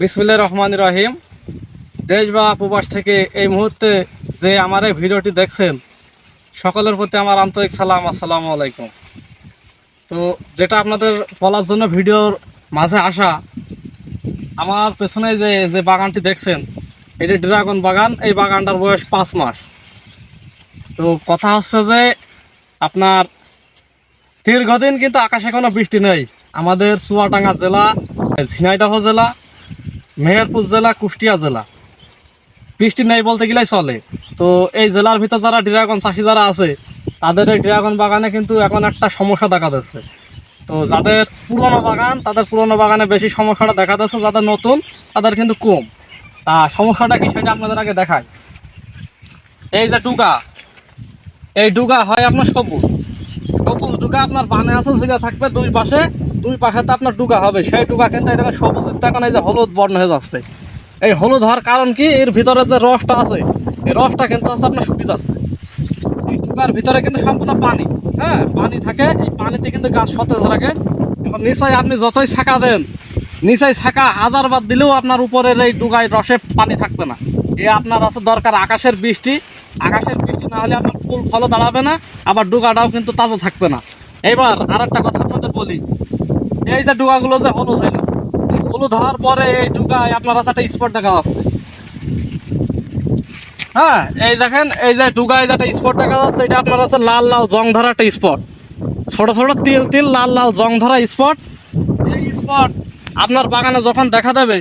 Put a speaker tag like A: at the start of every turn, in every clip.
A: বিসমুল্লাহ রহমান রহিম। দেশ বা প্রবাস থেকে এই মুহূর্তে যে আমার এই ভিডিওটি দেখছেন, সকলের প্রতি আমার আন্তরিক সালাম, আসসালামু আলাইকুম। তো যেটা আপনাদের বলার জন্য ভিডিওর মাঝে আসা, আমার পেছনে যে যে বাগানটি দেখছেন, এটি ড্রাগন বাগান, এই বাগানটার বয়স পাঁচ মাস। তো কথা হচ্ছে যে, আপনার দীর্ঘদিন কিন্তু আকাশে কোনো বৃষ্টি নেই। আমাদের চুয়াডাঙ্গা জেলা, ঝিনাইদহ জেলা মেহেরপুর জেলা, কুষ্টিয়া জেলা। বৃষ্টি নেই বলতে গেলেই চলে। তো এই জেলার ভিতর যারা ড্রাগন চাষি যারা আছে, তাদের এই ড্রাগন বাগানে কিন্তু এখন একটা সমস্যা দেখা যাচ্ছে তো যাদের পুরনো বাগান, তাদের পুরনো বাগানে বেশি সমস্যাটা দেখা যাচ্ছে যাদের নতুন, তাদের কিন্তু কম। তা সমস্যাটা কি সেটা আপনাদের আগে দেখায় এই যে ডুগা, এই ডুগা হয় আপনার সবুজ। সবুজ ডুগা আপনার বানে আছে, ঝুলে থাকবে দুই পাশে। দুই পাশে তো আপনার ডুগা হবে, সেই ডুগা কিন্তু এটা সবুজের এই যে হলুদ বর্ণ হয়ে যাচ্ছে। এই হলুদ হওয়ার কারণ কি? এর ভিতরে যে রসটা আছে, এই রসটা কিন্তু আছে আপনার শুকিয়ে যাচ্ছে। এই ডুগার ভিতরে কিন্তু সম্পূর্ণ পানি হ্যাঁ? পানি থাকে, এই পানিতে কিন্তু গাছ সতেজ রাখে। এবার নিশ্চয় আপনি যতই ছাঁকা দেন নিশ্চয় ছাকা হাজার বার দিলেও আপনার উপরের এই ডুগায় রসে পানি থাকবে না। এ আপনার আছে দরকার আকাশের বৃষ্টি। আকাশের বৃষ্টি না হলে আপনার ফুল ফলও দাঁড়াবে না, আবার ডুগাটাও কিন্তু তাজা থাকবে না। এবার আর একটা কথা আপনাদের বলি এই যে ডুগাগুলো যে হলুদ না হলুদ হওয়ার পরে এই ডুগায় আপনার একটা স্পট দেখা যাচ্ছে। হ্যাঁ এই দেখেন, এই যে ডুগায় যে একটা স্পট দেখা যাচ্ছে, এটা আপনার আছে লাল লাল, জং ধরা একটা স্পট ছোট ছোট তিল তিল, লাল লাল, জং ধরা স্পট এই স্পট আপনার বাগানে যখন দেখা দেবে,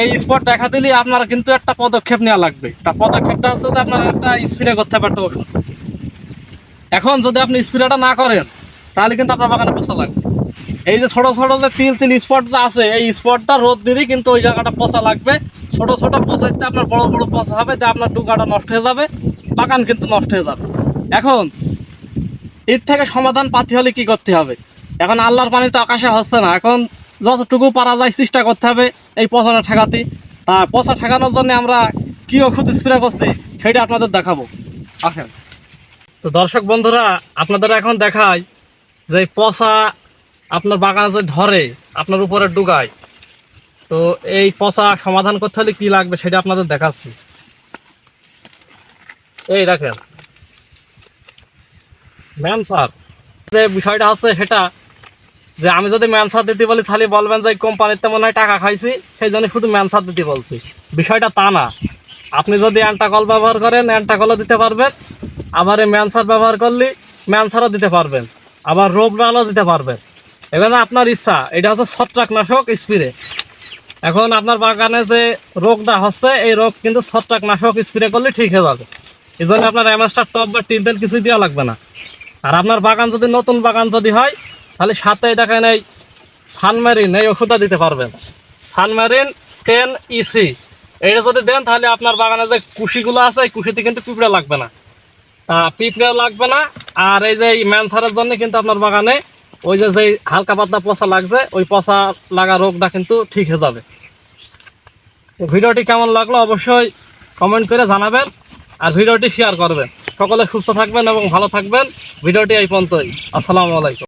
A: এই স্পট দেখা দিলে আপনার কিন্তু একটা পদক্ষেপ নেওয়া লাগবে। তা পদক্ষেপটা হচ্ছে আপনার একটা স্প্রে করতে হবে। এখন যদি আপনি স্প্রেটা না করেন, তাহলে কিন্তু আপনার বাগানে পচা লাগবে। এই যে ছোট ছোট যে তিল তিল স্পট যে আছে, এই স্পটটা রোদ দিলেই কিন্তু ওই জায়গাটা পচা লাগবে। ছোট ছোট পচাইতে আপনার বড় বড় পচা হবে তা আপনার ডুকাটা নষ্ট হয়ে যাবে, বাগান কিন্তু নষ্ট হয়ে যাবে। এখন, এর থেকে সমাধান পাতি হলে কি করতে হবে? এখন আল্লাহর পানি তো আকাশে হচ্ছে না। এখন যতটুকু পারা যায় চেষ্টা করতে হবে এই পচাটা ঠেকাতে। তা পচা ঠেকানোর জন্য আমরা কি ওষুধ স্প্রে করছি, সেটা আপনাদের দেখাবো। আসেন। তো দর্শক বন্ধুরা আপনাদের এখন দেখায় যে পচা আপনার বাগানে যে ধরে, আপনার উপরে ডুগায়, তো এই পচা সমাধান করতে হলে কি লাগবে সেটা আপনাদের দেখাচ্ছি। এই দেখেন। ম্যাম স্যার, যে বিষয়টা হচ্ছে সেটা, যে আমি যদি ম্যানসার দিতে বলি, তাহলে বলবেন যে কোম্পানিতে মনে হয় টাকা খাইছি, সেই জন্য শুধু ম্যানসার দিতে বলছি। বিষয়টা তা না। আপনি যদি অ্যান্টাকল ব্যবহার করেন, অ্যান্টাকলও দিতে পারবেন। আবার এই ম্যানসার ব্যবহার করলে ম্যানসারও দিতে পারবেন। আবার রোবরালও দিতে পারবেন। এখানে আপনার ইচ্ছা। এটা হচ্ছে ছত্রাকনাশক স্প্রে এখন আপনার বাগানে যে রোগটা হচ্ছে, এই রোগ কিন্তু ছত্রাকনাশক স্প্রে করলে ঠিক হয়ে যাবে। এই জন্য আপনার অ্যামাস্টার টপ বা টিনটেন কিছুই দেওয়া লাগবে না। আর আপনার বাগান যদি, নতুন বাগান যদি হয়, তাহলে সাথে দেখেন এই সানমেরিন এই ওষুধটা দিতে পারবেন। সানমেরিন টেন ইসি এটা যদি দেন, তাহলে আপনার বাগানে যে কুশিগুলো আছে, এই কুশিতে কিন্তু পিঁপড়ে লাগবে না। পিঁপড়ে লাগবে না। আর এই যে ম্যানসারের জন্য কিন্তু আপনার বাগানে ওই যে যে হালকা পাতলা পচা লাগছে, ওই পচা লাগা রোগটা কিন্তু ঠিক হয়ে যাবে। ভিডিওটি কেমন লাগল অবশ্যই কমেন্ট করে জানাবেন আর ভিডিওটি শেয়ার করবেন। সকলে সুস্থ থাকবেন এবং ভালো থাকবেন। ভিডিওটি এই পর্যন্তই। আসসালামু আলাইকুম।